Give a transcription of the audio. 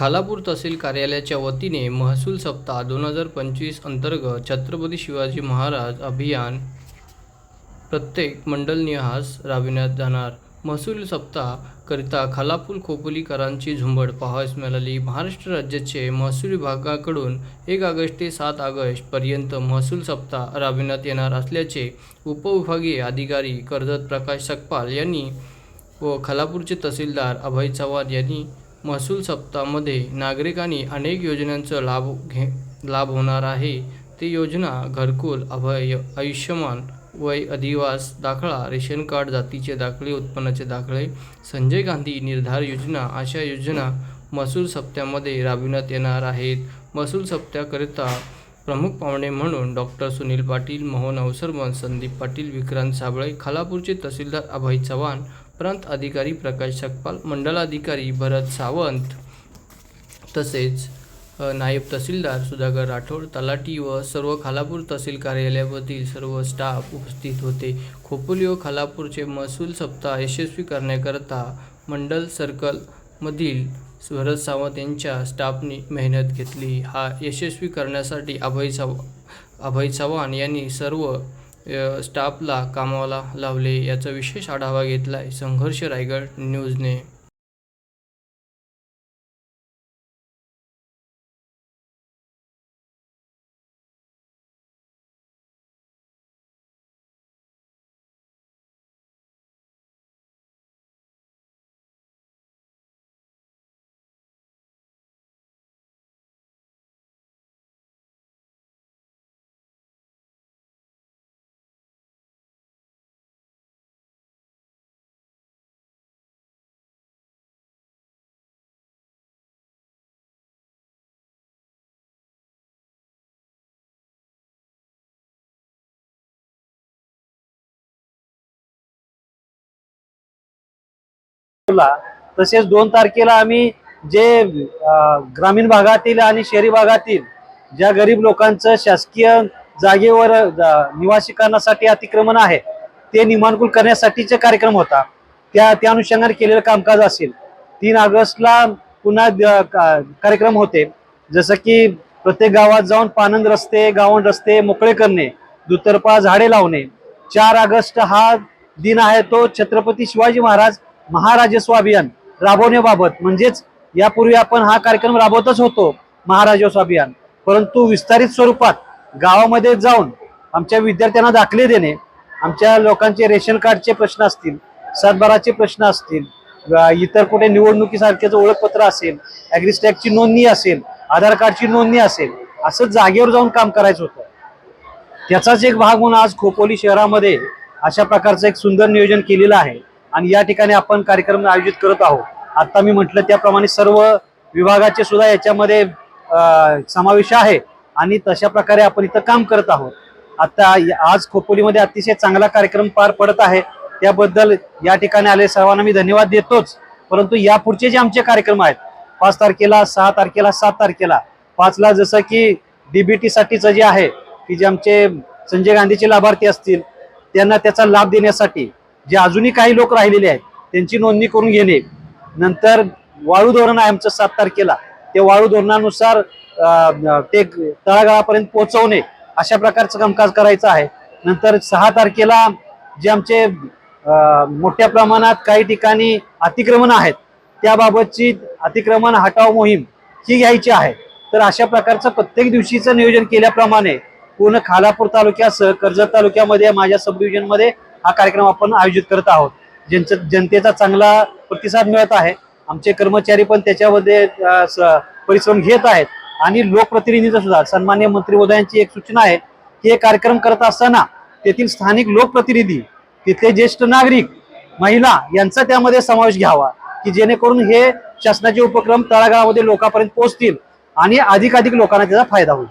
खालापूर तहसील कार्यालयाच्या वतीने महसूल सप्ताह दोन हजार पंचवीस अंतर्गत छत्रपती शिवाजी महाराज अभियान प्रत्येक मंडलनिहास राबविण्यात जाणार. महसूल सप्ताहकरिता खालापूर खोपोलीकरांची झुंबड पाहावयास मिळाली. महाराष्ट्र राज्याचे महसूल विभागाकडून एक ऑगस्ट ते सात ऑगस्ट पर्यंत महसूल सप्ताह राबविण्यात येणार असल्याचे उपविभागीय अधिकारी कर्जत प्रकाश सकपाल यांनी व खालापूरचे तहसीलदार अभय चव्हाण यांनी महसूल सप्ताहामध्ये नागरिकांनी अनेक योजनांचा लाभ घे लाभ होणार आहे. ते योजना घरकुल अभय आयुष्यमान वय अधिवास दाखला रेशन कार्ड जातीचे दाखले उत्पन्नाचे दाखले संजय गांधी निर्धार योजना अशा योजना महसूल सप्त्यामध्ये राबविण्यात येणार आहेत. महसूल सप्त्याकरिता प्रमुख पाहुणे म्हणून डॉक्टर सुनील पाटील मोहन अवसरमन संदीप पाटील विक्रांत साबळे खालापूरचे तहसीलदार अभय चव्हाण प्रांत अधिकारी प्रकाश सकपाल मंडलाधिकारी भरत सावंत तसेच नायब तहसीलदार सुधाकर राठोड तलाठी व सर्व खालापूर तहसील कार्यालयामधील सर्व स्टाफ उपस्थित होते. खोपोली व खालापूरचे महसूल सप्ताह यशस्वी करण्याकरता मंडल सर्कलमधील भरत सावंत यांच्या स्टाफने मेहनत घेतली. हा यशस्वी करण्यासाठी अभय चव अभय चव्हाण यांनी सर्व स्टाफला कामाला लावले याचा विशेष आढावा घेतला आहे संघर्ष रायगड न्यूजने. तसेच दोन तारखेला आम्ही जे ग्रामीण भागातील आणि शहरी भागातील ज्या गरीब लोकांचं शासकीय जागेवर निवासी निवासीकरणासाठी अतिक्रमण आहे ते निमानकुल करण्यासाठीचे कार्यक्रम होता. त्या त्या अनुषंगाने केलेलं कामकाज असेल. तीन ऑगस्टला पुन्हा कार्यक्रम होते. जसं की प्रत्येक गावात जाऊन पानंद रस्ते गावण रस्ते मोकळे करणे दुतर्फा झाडे लावणे. चार ऑगस्ट हा दिन आहे तो छत्रपती शिवाजी महाराज महाराजस्व अभियान राबवण्याबाबत म्हणजेच यापूर्वी आपण हा कार्यक्रम राबवतच होतो महाराजस्व अभियान परंतु विस्तारित स्वरूपात गावामध्ये जाऊन आमच्या विद्यार्थ्यांना दाखले देणे आमच्या लोकांचे रेशन कार्डचे प्रश्न असतील सातबाराचे प्रश्न असतील इतर कुठे निवडणुकीसारखेच ओळखपत्र असेल ॲग्रिस्टॅगची नोंदणी असेल आधार कार्डची नोंदणी असेल असं जागेवर जाऊन काम करायचं होतं. त्याचाच एक भाग म्हणून आज खोपोली शहरामध्ये अशा प्रकारचं एक सुंदर नियोजन केलेलं आहे. आणि या ठिकाणी आपण कार्यक्रम आयोजित करत आहोत. आता मी म्हटलं त्याप्रमाणे सर्व विभागाचे सुद्धा याच्यामध्ये समावेश आहे आणि तशा प्रकारे आपण इथं काम करत आहोत. आता आज खोपोलीमध्ये अतिशय चांगला कार्यक्रम पार पडत आहे. त्याबद्दल या ठिकाणी आले सर्वांना मी धन्यवाद देतोच. परंतु यापुढचे जे आमचे कार्यक्रम आहेत पाच तारखेला सहा तारखेला सात तारखेला पाचला जसं की डीबीटीसाठीचं जे आहे की जे आमचे संजय गांधीचे लाभार्थी असतील त्यांना त्याचा लाभ देण्यासाठी जे अजूनही काही लोक राहिलेले आहेत त्यांची नोंदणी करून घेणे. नंतर वाळू धोरण आहे आमचं सात तारखेला. ते वाळू धोरणानुसार ते तळागाळापर्यंत पोहोचवणे अशा प्रकारचं कामकाज करायचं आहे. नंतर सहा तारखेला जे आमचे मोठ्या प्रमाणात काही ठिकाणी अतिक्रमण आहेत त्याबाबतची अतिक्रमण हटाव मोहीम ही घ्यायची आहे. तर अशा प्रकारचं प्रत्येक दिवशीचं नियोजन केल्याप्रमाणे पूर्ण खालापूर तालुक्यासह कर्जत तालुक्यामध्ये माझ्या सब डिव्हिजनमध्ये हा कार्यक्रम आपण आयोजित करत आहोत. ज्यांचं जनतेचा चांगला प्रतिसाद मिळत आहे. आमचे कर्मचारी पण त्याच्यामध्ये स- परिश्रम घेत आहेत. आणि लोकप्रतिनिधीचा सुद्धा सन्मान्य मंत्री एक सूचना आहे की हे कार्यक्रम करत असताना तेथील स्थानिक लोकप्रतिनिधी तिथले ज्येष्ठ नागरिक महिला यांचा त्यामध्ये समावेश घ्यावा. की जेणेकरून हे शासनाचे उपक्रम तळागाळामध्ये लोकांपर्यंत पोहोचतील आणि अधिकाधिक लोकांना त्याचा फायदा होईल.